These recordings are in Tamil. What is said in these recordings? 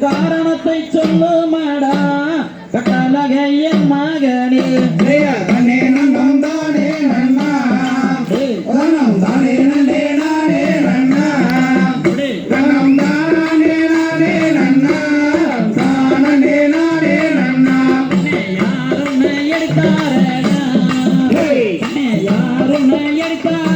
காரணத்தை சொல்லுமாடா. கட்டலகையின் மகனே. தன்னே நன்னம் தானே நன்னா தனம் தானே நன்னே நானே நன்னா தனம் தானே நானே நன்னா தானே நானே நன்னா யாரும் எடுத்தாரடா யாரும் எடுத்தாரடா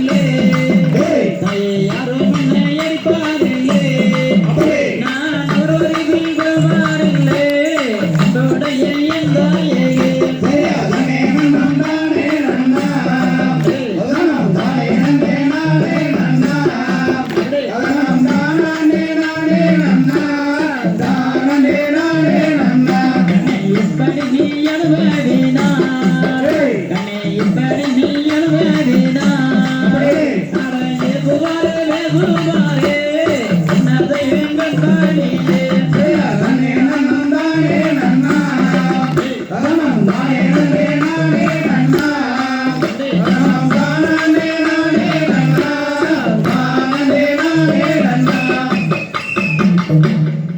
Yeah. Yeah.